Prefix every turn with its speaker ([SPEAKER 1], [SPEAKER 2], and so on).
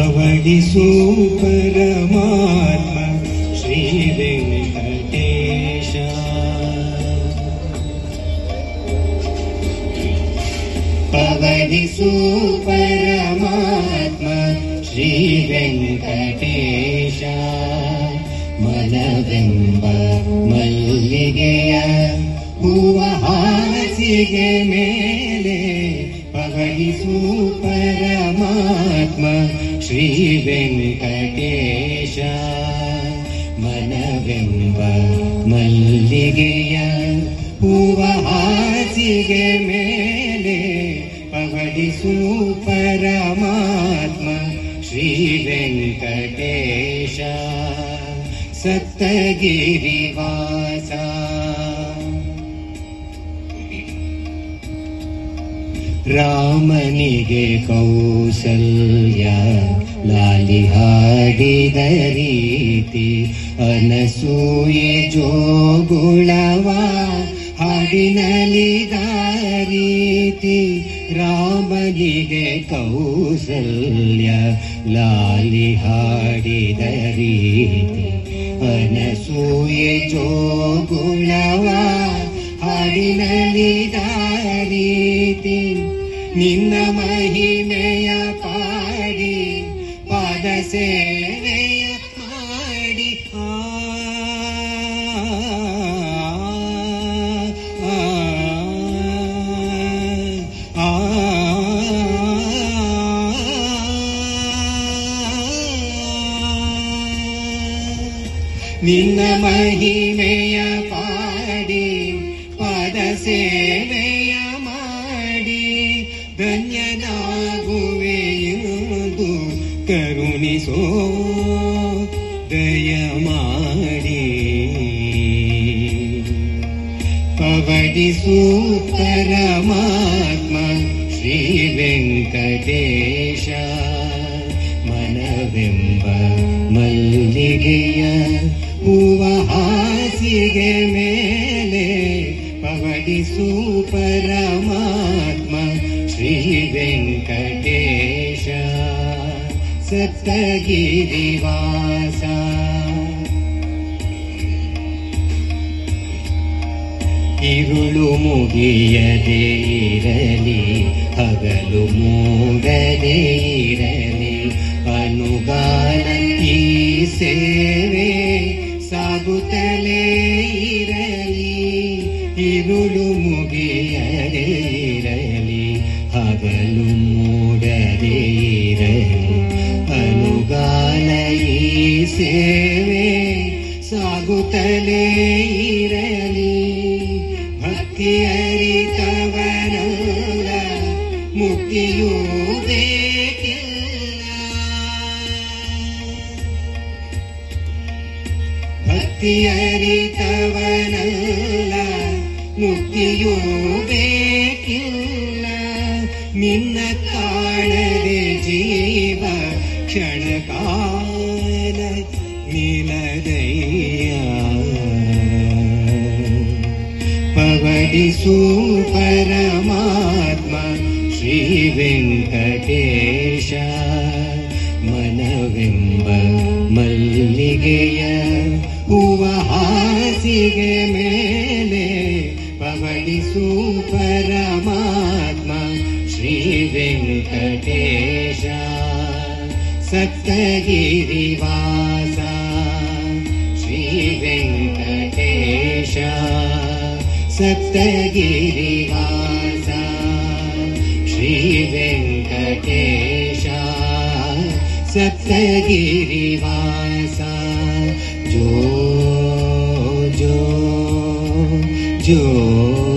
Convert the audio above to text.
[SPEAKER 1] पवडिसु परमात्मा श्रीवेङ्कटेश पवडिसु परमात्मा श्रीवेङ्कटेश ಮನವೆಂಬ ಮಲ್ಲಿಗೆಯ ಹೂವ ಹಾಸಿಗೆ ಮೇಲೆ ಪವಡಿಸು ಪರಮಾತ್ಮ ಶ್ರೀ ವೆಂಕಟೇಶ ಮನವೆಂಬ ಮಲ್ಲಿಗೆಯ ಹೂವ ಹಾಸಿಗೆ ಮೇಲೆ ಪವಡಿಸು ಪರಮಾತ್ಮ ಶ್ರೀ ವೆಂಕಟೇಶ ಸಪ್ತಗಿರಿವಾಸ ರಾಮನಿಗೆ ಕೌಸಲ್ಯ ಲಾಲಿ ಹಾಡಿದ ರೀತಿ ಅನಸೂಯೆ ಜೋಗುಳವ ಹಾಡಿನಲಿದ ರೀತಿ ರಾಮನಿಗೆ ಕೌಸಲ್ಯ, ಲಾಲಿ ಹಾಡಿದ ರೀತಿ ಅನಸೂಯೆ ಜೋಗುಳವ ಹಾಡಿನಲಿದ ರೀತಿ ನಿನ್ನ ಮಹಿಮೆಯ ಪಾಡಿ ಪಾದ ಸೇವೆಯ ಮಾಡಿ ಆ, ಆ, ಆ, ನಿನ್ನ ಮಹಿಮೆಯ ಪಾಡಿ ಪದ ಸೇವೆಯ ಮಾಡಿ ಧನ್ಯನಾಗುವೆಯುವುದು ಕರುಣಿಸೋ ದಯ ಮಾಡಿ ಪವಡಿಸು ಪರಮಾತ್ಮ ಶ್ರೀ ವೆಂಕಟೇಶ ಮನವೆಂಬ ಮಲ್ಲಿಗೆಯ ಹೂವ ಹಾಸಿಗೆ ಮೇಲೆ ಪವಡಿಸು ಪರಮಾತ್ಮ ಶ್ರೀ ವೆಂಕಟೇಶ सप्तगिरिवासा ഇരുളു മുകിയതേ ഇരലി പകലു മൂടലേ ഇരലി അനുകാലത്തി സേവേ സാഗുത്തലേ ഇരലി ഇരുളു മുകിയതേ ഇരലി പകലും ಸೇವೆ ಸಾಗುತ್ತಲೇ ಇರಲಿ. ಭಕ್ತಿ ಅರಿತವನಲ್ಲ ಮುಕ್ತಿಯೂ ಬೇಕಿಲ್ಲ. ಭಕ್ತಿ ಅರಿತವನಲ್ಲ ಮುಕ್ತಿಯೂ ಬೇಕಿಲ್ಲ. ನಿನ್ನ ಕಾಣದೆ ಜೀವ ಕ್ಷಣ ಕಾಲ ನಿಲದಯ್ಯ ಪವಡಿಸು ಪರಮಾತ್ಮ ಶ್ರೀ ವೆಂಕಟೇಶ ಮನವೆಂಬ ಮಲ್ಲಿಗೆಯ ಹೂವ ಹಾಸಿಗೆ ಮೇಲೆ ಪವಡಿಸು ಪರಮಾತ್ಮ ಶ್ರೀ ವೆಂಕಟೇಶ सप्तगिरिवासी। श्रीवेङ्कटेश। सप्तगिरिवासा। श्रीवेङ्कटेश। वेङ्कटेशा सप्तगिरिवासाो जो जो।